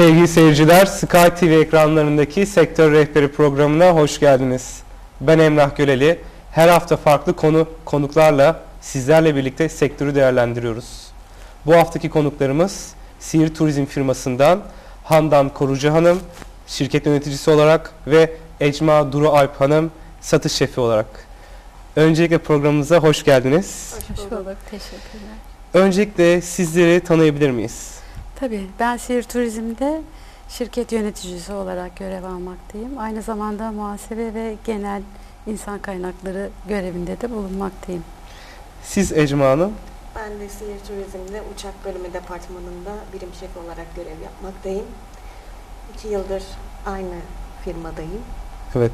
Sevgili seyirciler, Sky TV ekranlarındaki Sektör Rehberi programına hoş geldiniz. Ben Emrah Göleli. Her hafta farklı konu konuklarla sizlerle birlikte sektörü değerlendiriyoruz. Bu haftaki konuklarımız Siirt Turizm firmasından Handan Korucu Hanım, şirket yöneticisi olarak ve Ecma Duru Alp Hanım, satış şefi olarak. Öncelikle programımıza hoş geldiniz. Hoş bulduk. Teşekkürler. Öncelikle sizleri tanıyabilir miyiz? Tabii ben Siirt Turizm'de şirket yöneticisi olarak görev almaktayım. Aynı zamanda muhasebe ve genel insan kaynakları görevinde de bulunmaktayım. Siz Ecma Hanım, Ben de Siirt Turizm'de uçak bölümü departmanında birim şef olarak görev yapmaktayım. İki yıldır aynı firmadayım. Evet.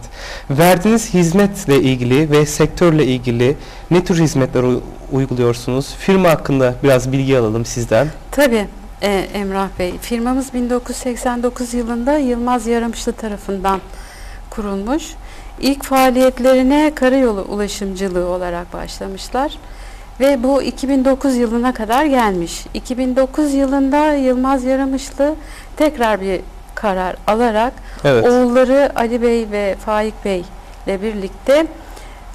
Verdiğiniz hizmetle ilgili ve sektörle ilgili ne tür hizmetler uyguluyorsunuz? Firma hakkında biraz bilgi alalım sizden. Tabii e, Emrah Bey, firmamız 1989 yılında Yılmaz Yaramışlı tarafından kurulmuş. İlk faaliyetlerine karayolu ulaşımcılığı olarak başlamışlar. Ve bu 2009 yılına kadar gelmiş. 2009 yılında Yılmaz Yaramışlı tekrar bir karar alarak Evet. Oğulları Ali Bey ve Faik Bey ile birlikte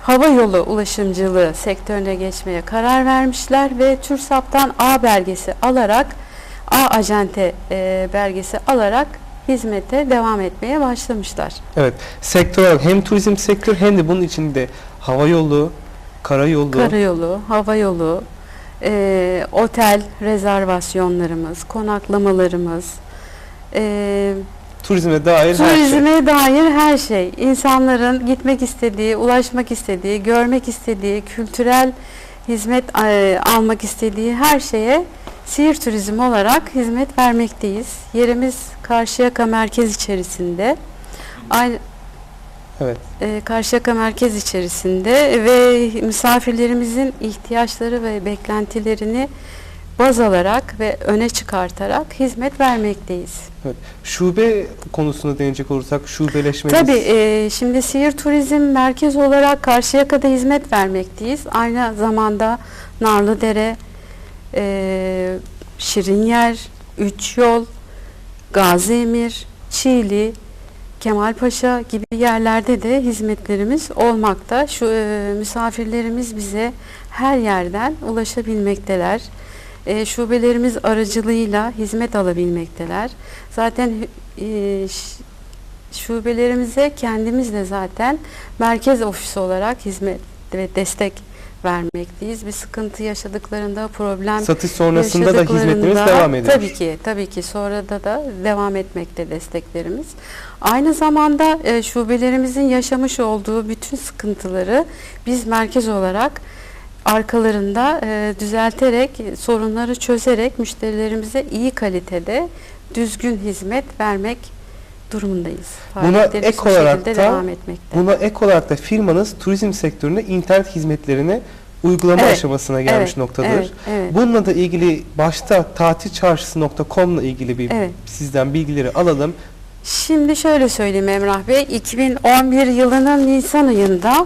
hava yolu ulaşımcılığı sektörüne geçmeye karar vermişler ve TÜRSAP'tan A belgesi alarak A acente e, belgesi alarak hizmete devam etmeye başlamışlar. Evet. Sektör olarak hem turizm sektörü hem de bunun içinde hava yolu, karayolu. Karayolu, hava yolu, e, otel rezervasyonlarımız, konaklamalarımız, e, turizme dair her şey. Turizme dair her şey. İnsanların gitmek istediği, ulaşmak istediği, görmek istediği, kültürel hizmet e, almak istediği her şeye Siirt Turizm olarak hizmet vermekteyiz. Yerimiz Karşıyaka merkez içerisinde. Aynı Evet. e, Karşıyaka merkez içerisinde ve misafirlerimizin ihtiyaçları ve beklentilerini baz alarak ve öne çıkartarak hizmet vermekteyiz. Şube konusuna değinecek olursak şubeleşmeniz. Tabii e, şimdi Siirt Turizm Merkez olarak Karşıyaka'da hizmet vermekteyiz. Aynı zamanda Narlıdere, e, Şirinyer, Üç Yol, Gazi Emir, Çiğli, Kemalpaşa gibi yerlerde de hizmetlerimiz olmakta. Şu e, misafirlerimiz bize her yerden ulaşabilmekteler. E, şubelerimiz aracılığıyla hizmet alabilmekteler. Zaten e, şubelerimize kendimiz de zaten merkez ofisi olarak hizmet ve destek vermekteyiz. Bir sıkıntı yaşadıklarında problem Satış sonrasında da yaşadıklarında- devam ediyor. Tabii ki, tabii ki. Sonra da da devam etmekte desteklerimiz. Aynı zamanda e, şubelerimizin yaşamış olduğu bütün sıkıntıları biz merkez olarak arkalarında e, düzelterek, sorunları çözerek müşterilerimize iyi kalitede düzgün hizmet vermek durumundayız. Buna ek bu olarak da- devam etmekte. Buna ek olarak da firmanız turizm sektöründe internet hizmetlerini uygulama Evet, aşamasına gelmiş evet, noktadır. Evet, evet. Bununla da ilgili başta tatilçarşısı.com'la ilgili bir Evet. sizden bilgileri alalım. Şimdi şöyle söyleyeyim Emrah Bey, 2011 yılının Nisan ayında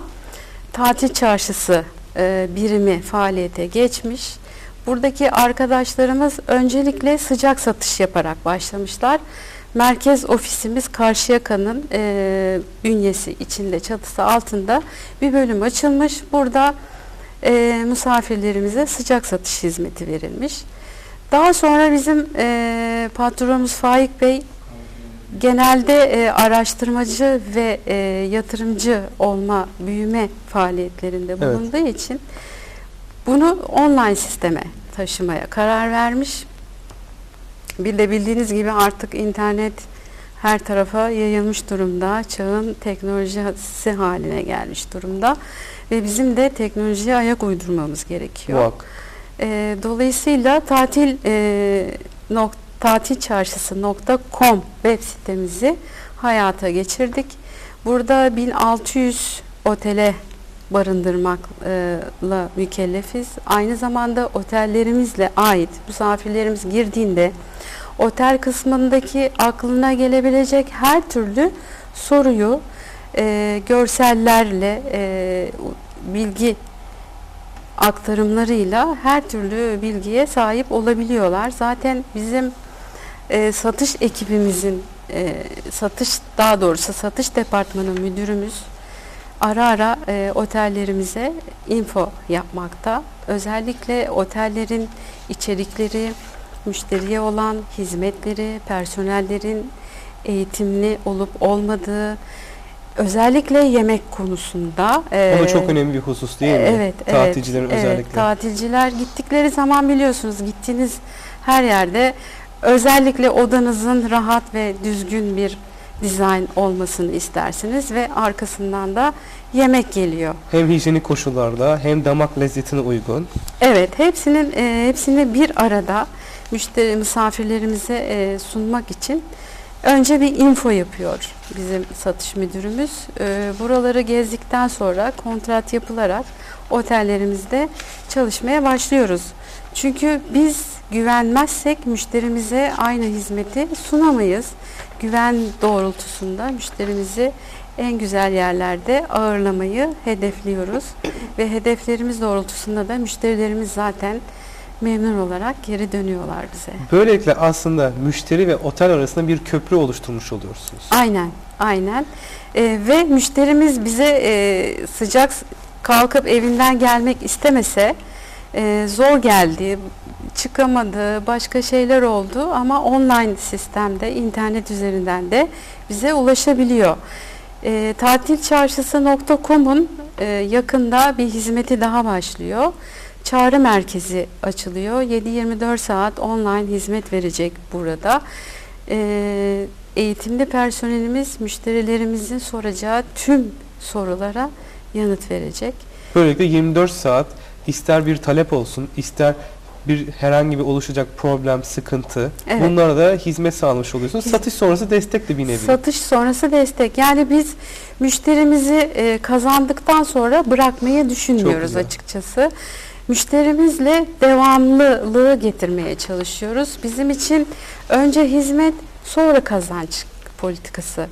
tatil çarşısı e, birimi faaliyete geçmiş. Buradaki arkadaşlarımız öncelikle sıcak satış yaparak başlamışlar. Merkez ofisimiz Karşıyaka'nın e, bünyesi içinde, çatısı altında bir bölüm açılmış. Burada e, misafirlerimize sıcak satış hizmeti verilmiş. Daha sonra bizim e, patronumuz Faik Bey genelde e, araştırmacı ve e, yatırımcı olma, büyüme faaliyetlerinde Evet. bulunduğu için bunu online sisteme taşımaya karar vermiş. Bir de bildiğiniz gibi artık internet her tarafa yayılmış durumda. Çağın teknolojisi haline gelmiş durumda. Ve bizim de teknolojiye ayak uydurmamız gerekiyor. Muhakkak. E, dolayısıyla tatil e, nok, tatilçarşısı.com web sitemizi hayata geçirdik. Burada 1600 otele barındırmakla mükellefiz. Aynı zamanda otellerimizle ait misafirlerimiz girdiğinde otel kısmındaki aklına gelebilecek her türlü soruyu e, görsellerle e, bilgi aktarımlarıyla her türlü bilgiye sahip olabiliyorlar. Zaten bizim e, satış ekibimizin e, satış daha doğrusu satış departmanı müdürümüz ara ara e, otellerimize info yapmakta. Özellikle otellerin içerikleri, müşteriye olan hizmetleri, personellerin eğitimli olup olmadığı, özellikle yemek konusunda. E, da çok önemli bir husus değil mi? Evet, evet. Tatilcilerin evet, özellikle. tatilciler gittikleri zaman biliyorsunuz gittiğiniz her yerde özellikle odanızın rahat ve düzgün bir dizayn olmasını istersiniz ve arkasından da yemek geliyor. Hem hijyenik koşullarda hem damak lezzetine uygun. Evet, hepsinin e, hepsini bir arada müşteri misafirlerimize e, sunmak için önce bir info yapıyor bizim satış müdürümüz. E, buraları gezdikten sonra kontrat yapılarak otellerimizde çalışmaya başlıyoruz. Çünkü biz güvenmezsek müşterimize aynı hizmeti sunamayız. Güven doğrultusunda müşterimizi en güzel yerlerde ağırlamayı hedefliyoruz ve hedeflerimiz doğrultusunda da müşterilerimiz zaten memnun olarak geri dönüyorlar bize. Böylelikle aslında müşteri ve otel arasında bir köprü oluşturmuş oluyorsunuz. Aynen, aynen. Ee, ve müşterimiz bize e, sıcak kalkıp evinden gelmek istemese e, zor geldi, çıkamadı, başka şeyler oldu ama online sistemde, internet üzerinden de bize ulaşabiliyor. E, tatilçarşısı.com'un e, yakında bir hizmeti daha başlıyor. Çağrı merkezi açılıyor. 7-24 saat online hizmet verecek burada. E, eğitimli personelimiz müşterilerimizin soracağı tüm sorulara yanıt verecek. Böylelikle 24 saat ister bir talep olsun, ister bir herhangi bir oluşacak problem, sıkıntı Evet. bunlara da hizmet sağlamış oluyorsunuz. Satış sonrası destek de bir nevi. Satış sonrası destek. Yani biz müşterimizi e, kazandıktan sonra bırakmayı düşünmüyoruz açıkçası. Müşterimizle devamlılığı getirmeye çalışıyoruz. Bizim için önce hizmet sonra kazanç politikası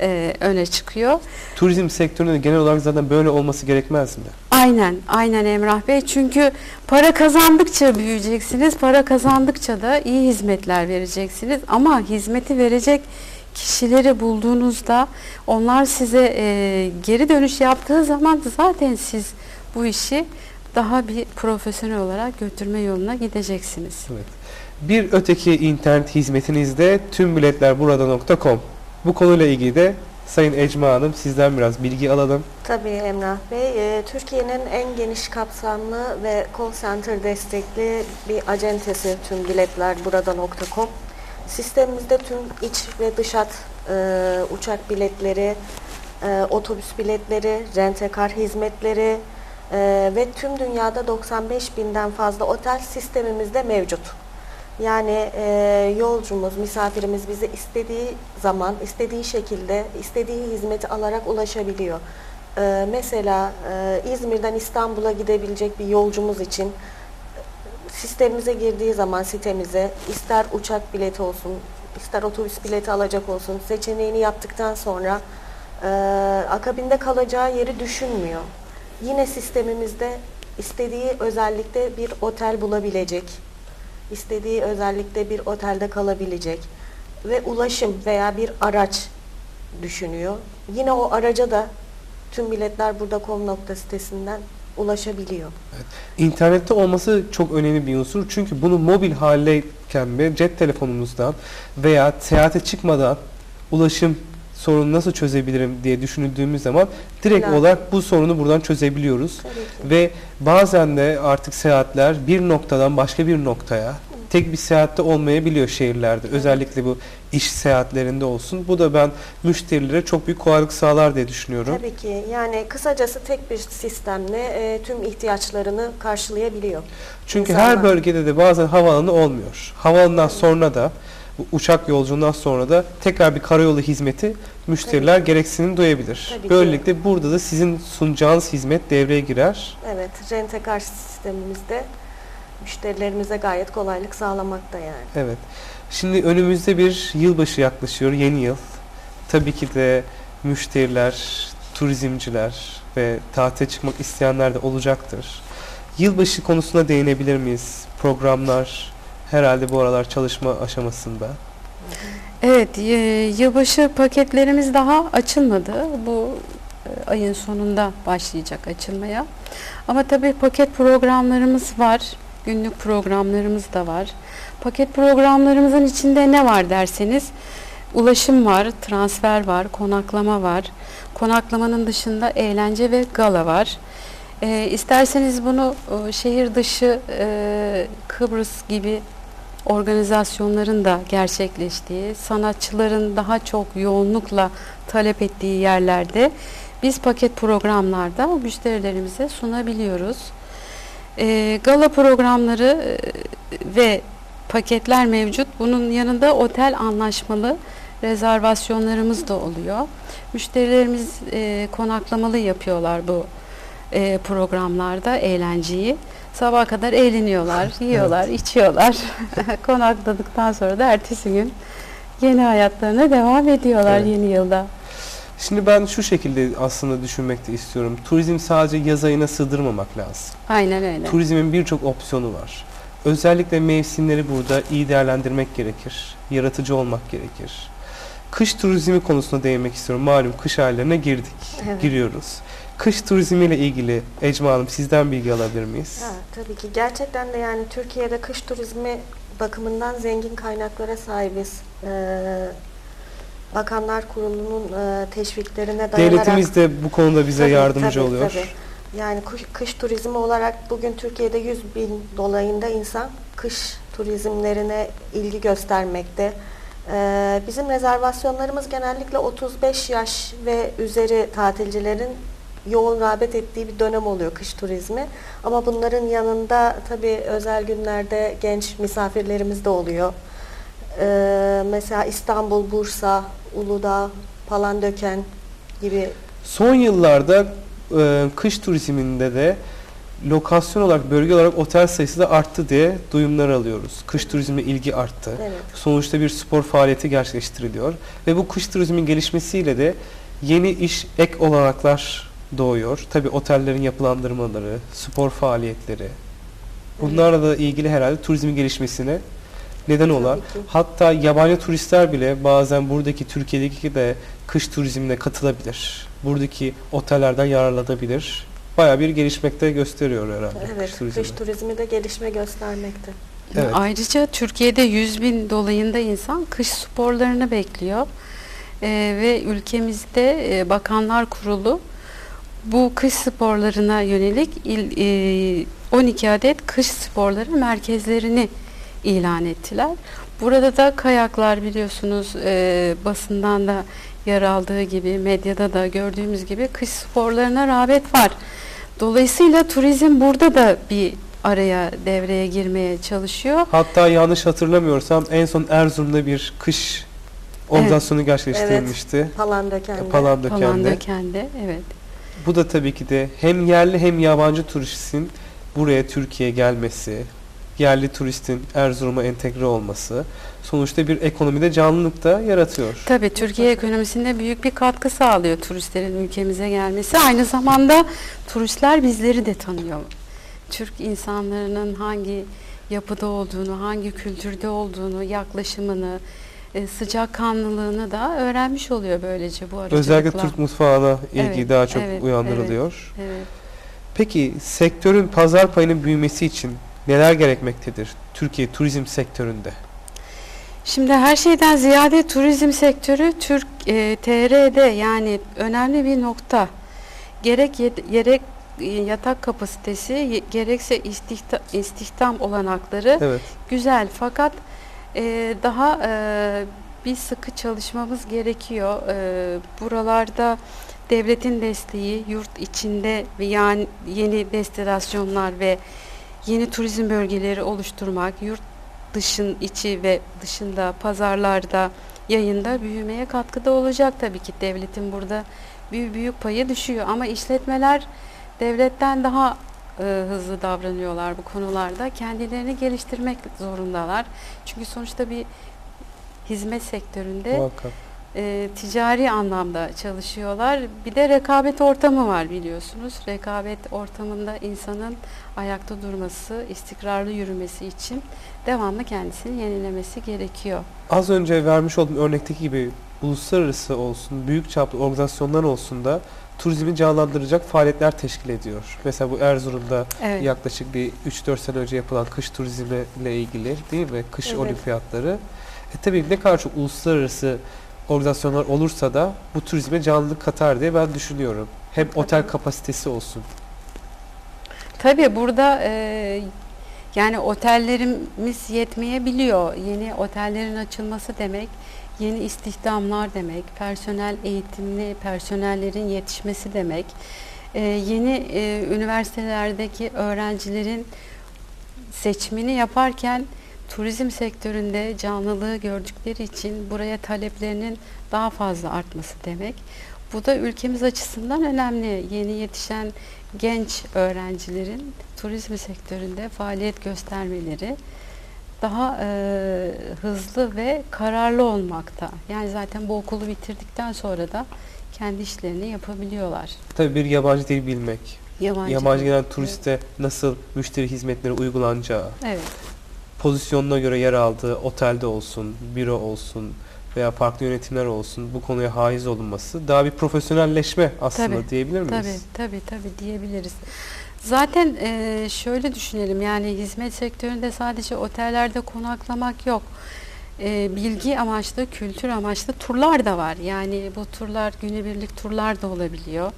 e, öne çıkıyor. Turizm sektöründe de genel olarak zaten böyle olması gerekmez mi? Aynen, aynen Emrah Bey. Çünkü para kazandıkça büyüyeceksiniz. Para kazandıkça da iyi hizmetler vereceksiniz. Ama hizmeti verecek kişileri bulduğunuzda onlar size e, geri dönüş yaptığı zaman zaten siz bu işi daha bir profesyonel olarak götürme yoluna gideceksiniz. Bir öteki internet hizmetinizde tüm biletler burada.com. Bu konuyla ilgili de Sayın Ecma Hanım sizden biraz bilgi alalım. Tabii Emrah Bey, e, Türkiye'nin en geniş kapsamlı ve call center destekli bir acentesi tüm biletler burada.com. Sistemimizde tüm iç ve dış hat e, uçak biletleri, e, otobüs biletleri, rentekar hizmetleri e, ve tüm dünyada 95 binden fazla otel sistemimizde mevcut. Yani e, yolcumuz, misafirimiz bize istediği zaman, istediği şekilde, istediği hizmeti alarak ulaşabiliyor. E, mesela e, İzmir'den İstanbul'a gidebilecek bir yolcumuz için e, sistemimize girdiği zaman sitemize ister uçak bileti olsun, ister otobüs bileti alacak olsun seçeneğini yaptıktan sonra e, akabinde kalacağı yeri düşünmüyor. Yine sistemimizde istediği özellikle bir otel bulabilecek istediği özellikle bir otelde kalabilecek ve ulaşım veya bir araç düşünüyor. Yine o araca da tüm biletler burada.com nokta sitesinden ulaşabiliyor. İnternette olması çok önemli bir unsur. Çünkü bunu mobil haldeyken ve cep telefonumuzdan veya seyahate çıkmadan ulaşım sorunu nasıl çözebilirim diye düşünüldüğümüz zaman direkt Lazım. olarak bu sorunu buradan çözebiliyoruz. Ve bazen de artık seyahatler bir noktadan başka bir noktaya tek bir seyahatte olmayabiliyor şehirlerde. Özellikle bu iş seyahatlerinde olsun. Bu da ben müşterilere çok büyük kolaylık sağlar diye düşünüyorum. Tabii ki. Yani kısacası tek bir sistemle e, tüm ihtiyaçlarını karşılayabiliyor. Çünkü İnsanlar- her bölgede de bazen havaalanı olmuyor. Havaalanından sonra da uçak yolculuğundan sonra da tekrar bir karayolu hizmeti müşteriler ki. gereksinim duyabilir. Tabii ki. Böylelikle burada da sizin sunacağınız hizmet devreye girer. Evet, rentekar sistemimizde müşterilerimize gayet kolaylık sağlamakta yani. Evet. Şimdi önümüzde bir yılbaşı yaklaşıyor, yeni yıl. Tabii ki de müşteriler, turizmciler ve tatile çıkmak isteyenler de olacaktır. Yılbaşı konusuna değinebilir miyiz? Programlar herhalde bu aralar çalışma aşamasında. Evet, y- yılbaşı paketlerimiz daha açılmadı. Bu e, ayın sonunda başlayacak açılmaya. Ama tabii paket programlarımız var. Günlük programlarımız da var. Paket programlarımızın içinde ne var derseniz ulaşım var, transfer var, konaklama var. Konaklamanın dışında eğlence ve gala var. E, isterseniz bunu e, şehir dışı e, Kıbrıs gibi organizasyonların da gerçekleştiği, sanatçıların daha çok yoğunlukla talep ettiği yerlerde biz paket programlarda müşterilerimize sunabiliyoruz. Ee, gala programları e, ve paketler mevcut. Bunun yanında otel anlaşmalı rezervasyonlarımız da oluyor. Müşterilerimiz e, konaklamalı yapıyorlar bu e, programlarda eğlenceyi. Sabaha kadar eğleniyorlar, yiyorlar, içiyorlar. Konakladıktan sonra da ertesi gün yeni hayatlarına devam ediyorlar Evet. yeni yılda. Şimdi ben şu şekilde aslında düşünmek de istiyorum. Turizm sadece yaz ayına sığdırmamak lazım. Aynen öyle. Turizmin birçok opsiyonu var. Özellikle mevsimleri burada iyi değerlendirmek gerekir. Yaratıcı olmak gerekir. Kış turizmi konusuna değinmek istiyorum. Malum kış aylarına girdik, Evet. giriyoruz. Kış turizmiyle ilgili Ecma Hanım sizden bilgi alabilir miyiz? Ha, tabii ki gerçekten de yani Türkiye'de kış turizmi bakımından zengin kaynaklara sahibiz. Ee, Bakanlar Kurulu'nun e, teşviklerine dayanarak Devletimiz de bu konuda bize Tabii, yardımcı tabii, oluyor. tabii. Yani kış, kış turizmi olarak bugün Türkiye'de 100 bin dolayında insan kış turizmlerine ilgi göstermekte. Ee, bizim rezervasyonlarımız genellikle 35 yaş ve üzeri tatilcilerin yoğun rağbet ettiği bir dönem oluyor kış turizmi. Ama bunların yanında tabii özel günlerde genç misafirlerimiz de oluyor. Ee, mesela İstanbul, Bursa, Uludağ, Palandöken gibi Son yıllarda e, kış turizminde de lokasyon olarak, bölge olarak otel sayısı da arttı diye duyumlar alıyoruz. Kış turizmine ilgi arttı. evet. Sonuçta bir spor faaliyeti gerçekleştiriliyor. Ve bu kış turizmin gelişmesiyle de yeni iş ek olanaklar doğuyor. Tabi otellerin yapılandırmaları, spor faaliyetleri. Bunlarla da ilgili herhalde turizmin gelişmesine neden ki. Hatta yabancı turistler bile bazen buradaki Türkiye'deki de kış turizmine katılabilir. Buradaki otellerden yararlanabilir. Baya bir gelişmekte gösteriyor herhalde Evet, kış turizmi. kış turizmi de gelişme göstermekte. Evet. Ayrıca Türkiye'de 100 bin dolayında insan kış sporlarını bekliyor. Ee, ve ülkemizde e, Bakanlar Kurulu bu kış sporlarına yönelik il, e, 12 adet kış sporları merkezlerini ilan ettiler. Burada da kayaklar biliyorsunuz e, basından da yer aldığı gibi medyada da gördüğümüz gibi kış sporlarına rağbet var. Dolayısıyla turizm burada da bir araya devreye girmeye çalışıyor. Hatta yanlış hatırlamıyorsam en son Erzurum'da bir kış organizasyonu gerçekleştirilmişti. Palandöken'de. Palandöken'de. Palandöken'de evet. Bu da tabii ki de hem yerli hem yabancı turistin buraya Türkiye'ye gelmesi, yerli turistin Erzurum'a entegre olması sonuçta bir ekonomide canlılık da yaratıyor. Tabii Türkiye ekonomisinde büyük bir katkı sağlıyor turistlerin ülkemize gelmesi. Aynı zamanda turistler bizleri de tanıyor. Türk insanlarının hangi yapıda olduğunu, hangi kültürde olduğunu, yaklaşımını, e, sıcakkanlılığını da öğrenmiş oluyor böylece bu aracılıkla. Özellikle Türk mutfağına ilgi Evet, daha çok evet, uyandırılıyor. Evet. Peki sektörün pazar payının büyümesi için neler gerekmektedir Türkiye turizm sektöründe? Şimdi her şeyden ziyade turizm sektörü Türk e, TR'de yani önemli bir nokta. Gerek gerek e, yatak kapasitesi gerekse istihta- istihdam olanakları Evet. güzel fakat e, daha e, bir sıkı çalışmamız gerekiyor. E, buralarda devletin desteği yurt içinde ve yani yeni destinasyonlar ve yeni turizm bölgeleri oluşturmak, yurt dışın içi ve dışında pazarlarda yayında büyümeye katkıda olacak tabii ki devletin burada büyük büyük payı düşüyor ama işletmeler devletten daha e, hızlı davranıyorlar bu konularda. Kendilerini geliştirmek zorundalar. Çünkü sonuçta bir hizmet sektöründe Muhakkak. e, ticari anlamda çalışıyorlar. Bir de rekabet ortamı var biliyorsunuz. Rekabet ortamında insanın ayakta durması, istikrarlı yürümesi için devamlı kendisini yenilemesi gerekiyor. Az önce vermiş olduğum örnekteki gibi uluslararası olsun, büyük çaplı organizasyonlar olsun da turizmi canlandıracak faaliyetler teşkil ediyor. Mesela bu Erzurum'da Evet. yaklaşık bir 3-4 sene önce yapılan kış turizmi ile ilgili değil mi? Kış Evet. olimpiyatları. E tabii ne kadar çok uluslararası organizasyonlar olursa da bu turizme canlılık katar diye ben düşünüyorum. Hem Mutlaka. otel kapasitesi olsun. Tabii burada e, yani otellerimiz yetmeyebiliyor. Yeni otellerin açılması demek, yeni istihdamlar demek, personel eğitimli personellerin yetişmesi demek, e, yeni e, üniversitelerdeki öğrencilerin seçimini yaparken turizm sektöründe canlılığı gördükleri için buraya taleplerinin daha fazla artması demek. Bu da ülkemiz açısından önemli. Yeni yetişen genç öğrencilerin turizm sektöründe faaliyet göstermeleri daha e, hızlı ve kararlı olmakta. Yani zaten bu okulu bitirdikten sonra da kendi işlerini yapabiliyorlar. Tabii bir yabancı dil bilmek. Yabancı, Yabancı dil. gelen turiste nasıl müşteri hizmetleri uygulanacağı, Evet. pozisyonuna göre yer aldığı otelde olsun, büro olsun veya farklı yönetimler olsun bu konuya haiz olunması daha bir profesyonelleşme aslında Tabii, diyebilir miyiz? Tabii tabii tabii diyebiliriz. Zaten e, şöyle düşünelim yani hizmet sektöründe sadece otellerde konaklamak yok. E, bilgi amaçlı, kültür amaçlı turlar da var. Yani bu turlar günübirlik turlar da olabiliyor.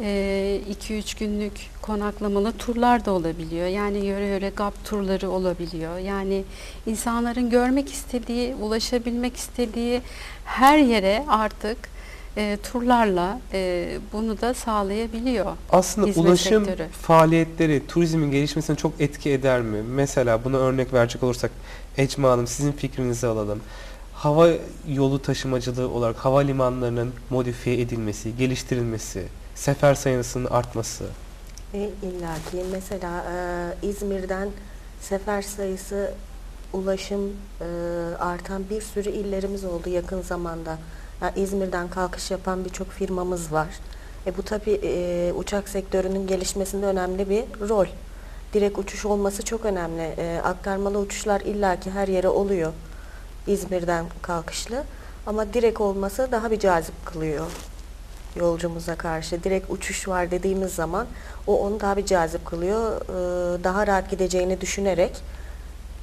2-3 günlük konaklamalı turlar da olabiliyor. Yani yöre yöre GAP turları olabiliyor. Yani insanların görmek istediği, ulaşabilmek istediği her yere artık e, turlarla e, bunu da sağlayabiliyor. Aslında Hizmet ulaşım sektörü. faaliyetleri turizmin gelişmesine çok etki eder mi? Mesela buna örnek verecek olursak Ecma Hanım sizin fikrinizi alalım. Hava yolu taşımacılığı olarak havalimanlarının modifiye edilmesi, geliştirilmesi, sefer sayısının artması. E, İlla ki mesela e, İzmir'den sefer sayısı ulaşım e, artan bir sürü illerimiz oldu yakın zamanda. Yani İzmir'den kalkış yapan birçok firmamız var. E, bu tabii e, uçak sektörünün gelişmesinde önemli bir rol. Direkt uçuş olması çok önemli. E, aktarmalı uçuşlar illaki her yere oluyor. İzmir'den kalkışlı. Ama direkt olması daha bir cazip kılıyor yolcumuza karşı. Direkt uçuş var dediğimiz zaman o onu daha bir cazip kılıyor. Ee, daha rahat gideceğini düşünerek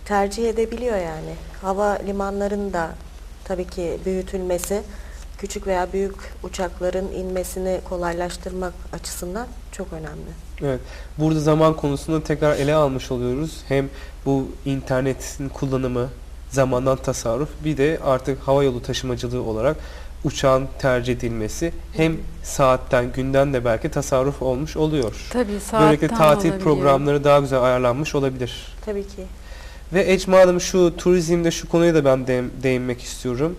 tercih edebiliyor yani. Hava limanlarının da tabii ki büyütülmesi küçük veya büyük uçakların inmesini kolaylaştırmak açısından çok önemli. Evet. Burada zaman konusunu tekrar ele almış oluyoruz. Hem bu internetin kullanımı, zamandan tasarruf, bir de artık hava yolu taşımacılığı olarak uçağın tercih edilmesi hem saatten, günden de belki tasarruf olmuş oluyor. Tabii saatten Böylelikle tatil olabiliyor. programları daha güzel ayarlanmış olabilir. Tabii ki. Ve Ecma Hanım şu turizmde şu konuya da ben de- değinmek istiyorum.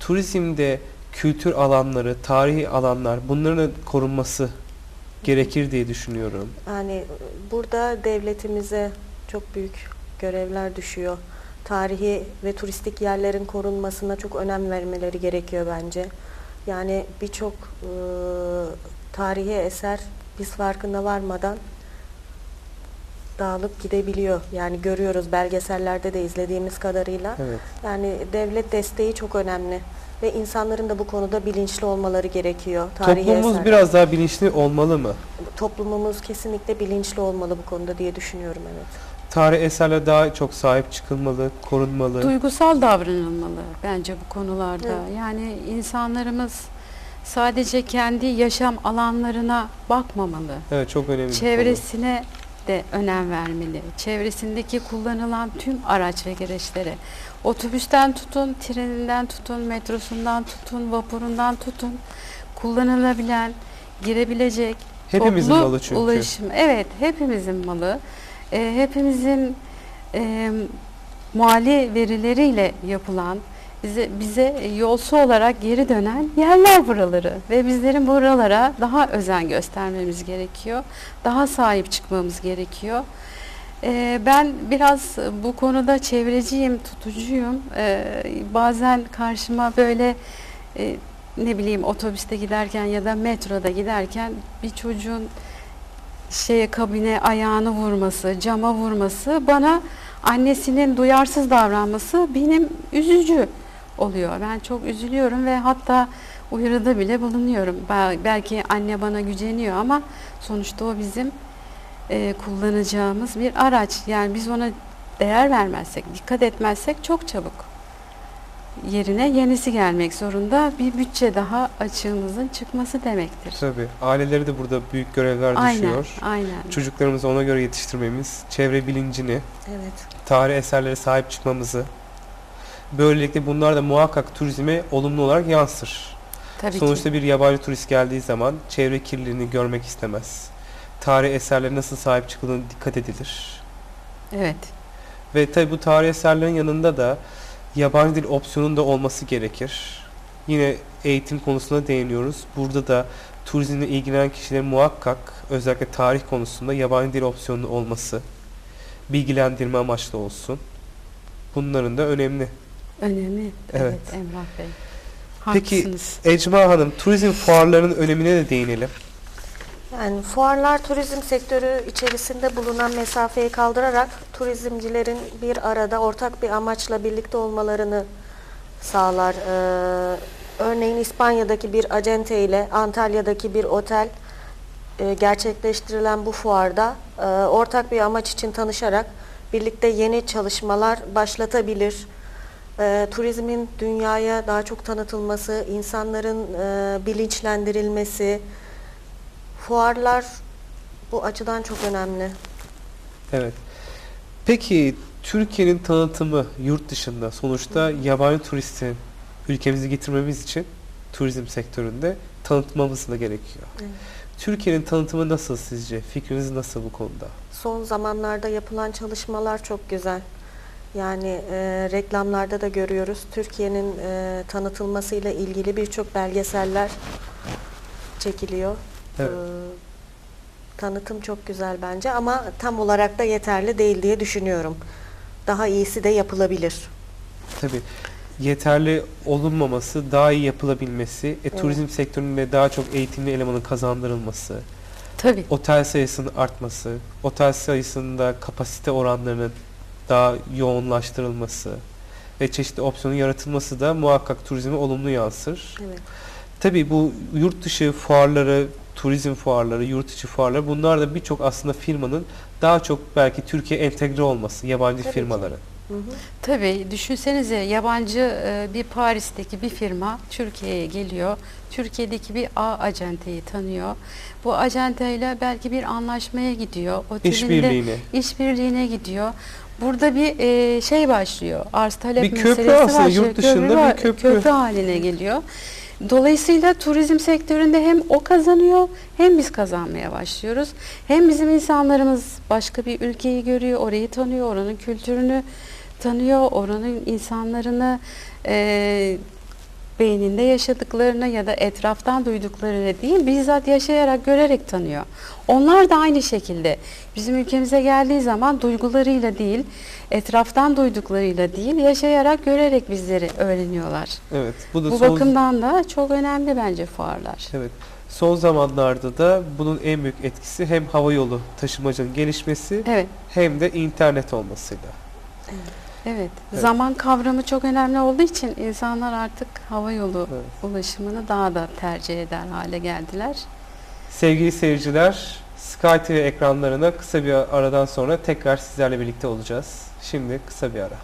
Turizmde kültür alanları, tarihi alanlar bunların korunması gerekir diye düşünüyorum. Yani burada devletimize çok büyük görevler düşüyor. Tarihi ve turistik yerlerin korunmasına çok önem vermeleri gerekiyor bence. Yani birçok e, tarihi eser biz farkına varmadan dağılıp gidebiliyor. Yani görüyoruz belgesellerde de izlediğimiz kadarıyla. Evet. Yani devlet desteği çok önemli ve insanların da bu konuda bilinçli olmaları gerekiyor. Tarihi Toplumumuz eserler. biraz daha bilinçli olmalı mı? toplumumuz kesinlikle bilinçli olmalı bu konuda diye düşünüyorum evet. Tarih eserlere daha çok sahip çıkılmalı, korunmalı. Duygusal davranılmalı bence bu konularda. Evet. Yani insanlarımız sadece kendi yaşam alanlarına bakmamalı. Evet çok önemli. bir konu. Çevresine de önem vermeli. Çevresindeki kullanılan tüm araç ve gereçlere. Otobüsten tutun, treninden tutun, metrosundan tutun, vapurundan tutun. Kullanılabilen, girebilecek Hepimizin toplu malı çünkü. ulaşım. Evet, hepimizin malı. Ee, hepimizin e, mali verileriyle yapılan bize bize yolsu olarak geri dönen yerler buraları ve bizlerin buralara daha özen göstermemiz gerekiyor. Daha sahip çıkmamız gerekiyor. Ee, ben biraz bu konuda çevreciyim, tutucuyum. Ee, bazen karşıma böyle e, ne bileyim otobüste giderken ya da metroda giderken bir çocuğun şeye kabine ayağını vurması, cama vurması bana annesinin duyarsız davranması benim üzücü oluyor. Ben çok üzülüyorum ve hatta uyarıda bile bulunuyorum. Bel- Belki anne bana güceniyor ama sonuçta o bizim e, kullanacağımız bir araç. Yani biz ona değer vermezsek, dikkat etmezsek çok çabuk yerine yenisi gelmek zorunda. Bir bütçe daha açığımızın çıkması demektir. Tabii. Aileleri de burada büyük görevler Aynen, düşüyor. aynen. Çocuklarımızı ona göre yetiştirmemiz, çevre bilincini, Evet. tarih eserlere sahip çıkmamızı. Böylelikle bunlar da muhakkak turizme olumlu olarak yansır. Tabii Sonuçta ki. bir yabancı turist geldiği zaman çevre kirliliğini görmek istemez. Tarih eserlerine nasıl sahip çıkıldığına dikkat edilir. Evet. Ve tabi bu tarih eserlerin yanında da yabancı dil opsiyonun da olması gerekir. Yine eğitim konusuna değiniyoruz. Burada da turizmle ilgilenen kişilerin muhakkak özellikle tarih konusunda yabancı dil opsiyonu olması, bilgilendirme amaçlı olsun. Bunların da önemli. Önemli. Evet, Evet. Emrah Bey. Peki, Haklısınız. Ecma Hanım, turizm fuarlarının önemine de değinelim. Yani fuarlar turizm sektörü içerisinde bulunan mesafeyi kaldırarak turizmcilerin bir arada ortak bir amaçla birlikte olmalarını sağlar. Ee, örneğin İspanya'daki bir acente ile Antalya'daki bir otel e, gerçekleştirilen bu fuarda e, ortak bir amaç için tanışarak birlikte yeni çalışmalar başlatabilir. E, turizmin dünyaya daha çok tanıtılması, insanların e, bilinçlendirilmesi, Fuarlar bu açıdan çok önemli. Evet. Peki Türkiye'nin tanıtımı yurt dışında sonuçta yabancı turistin ülkemizi getirmemiz için turizm sektöründe tanıtmamız da gerekiyor. Evet. Türkiye'nin tanıtımı nasıl sizce? Fikriniz nasıl bu konuda? Son zamanlarda yapılan çalışmalar çok güzel. Yani e, reklamlarda da görüyoruz. Türkiye'nin e, tanıtılmasıyla ilgili birçok belgeseller çekiliyor. Evet. E, tanıtım çok güzel bence ama tam olarak da yeterli değil diye düşünüyorum. Daha iyisi de yapılabilir. Tabii yeterli olunmaması, daha iyi yapılabilmesi, e, turizm sektöründe daha çok eğitimli elemanın kazandırılması, Tabii. otel sayısının artması, otel sayısında kapasite oranlarının daha yoğunlaştırılması ve çeşitli opsiyonun yaratılması da muhakkak turizme olumlu yansır. Evet. Tabii bu yurt dışı fuarları, turizm fuarları, yurt içi fuarları bunlar da birçok aslında firmanın daha çok belki Türkiye entegre olması, yabancı Tabii firmaların. Hı hı. Tabii düşünsenize yabancı e, bir Paris'teki bir firma Türkiye'ye geliyor. Türkiye'deki bir A acenteyi tanıyor. Bu acenteyle belki bir anlaşmaya gidiyor. İşbirliğine. işbirliğine gidiyor. Burada bir e, şey başlıyor. Arz talep Bir köprü meselesi aslında, başlıyor. yurt dışında var- bir köprü. haline geliyor. Dolayısıyla turizm sektöründe hem o kazanıyor hem biz kazanmaya başlıyoruz. Hem bizim insanlarımız başka bir ülkeyi görüyor, orayı tanıyor, oranın kültürünü tanıyor, oranın insanlarını e, beyninde yaşadıklarını ya da etraftan duyduklarını değil, bizzat yaşayarak, görerek tanıyor. Onlar da aynı şekilde bizim ülkemize geldiği zaman duygularıyla değil, etraftan duyduklarıyla değil, yaşayarak, görerek bizleri öğreniyorlar. Evet. Bu da Bu son, bakımdan da çok önemli bence fuarlar. Evet. Son zamanlarda da bunun en büyük etkisi hem hava yolu taşımacının gelişmesi Evet, hem de internet olmasıyla. Evet. Evet. Zaman kavramı çok önemli olduğu için insanlar artık hava yolu Evet. ulaşımını daha da tercih eder hale geldiler. Sevgili seyirciler, Sky TV ekranlarına kısa bir aradan sonra tekrar sizlerle birlikte olacağız. Şimdi kısa bir ara.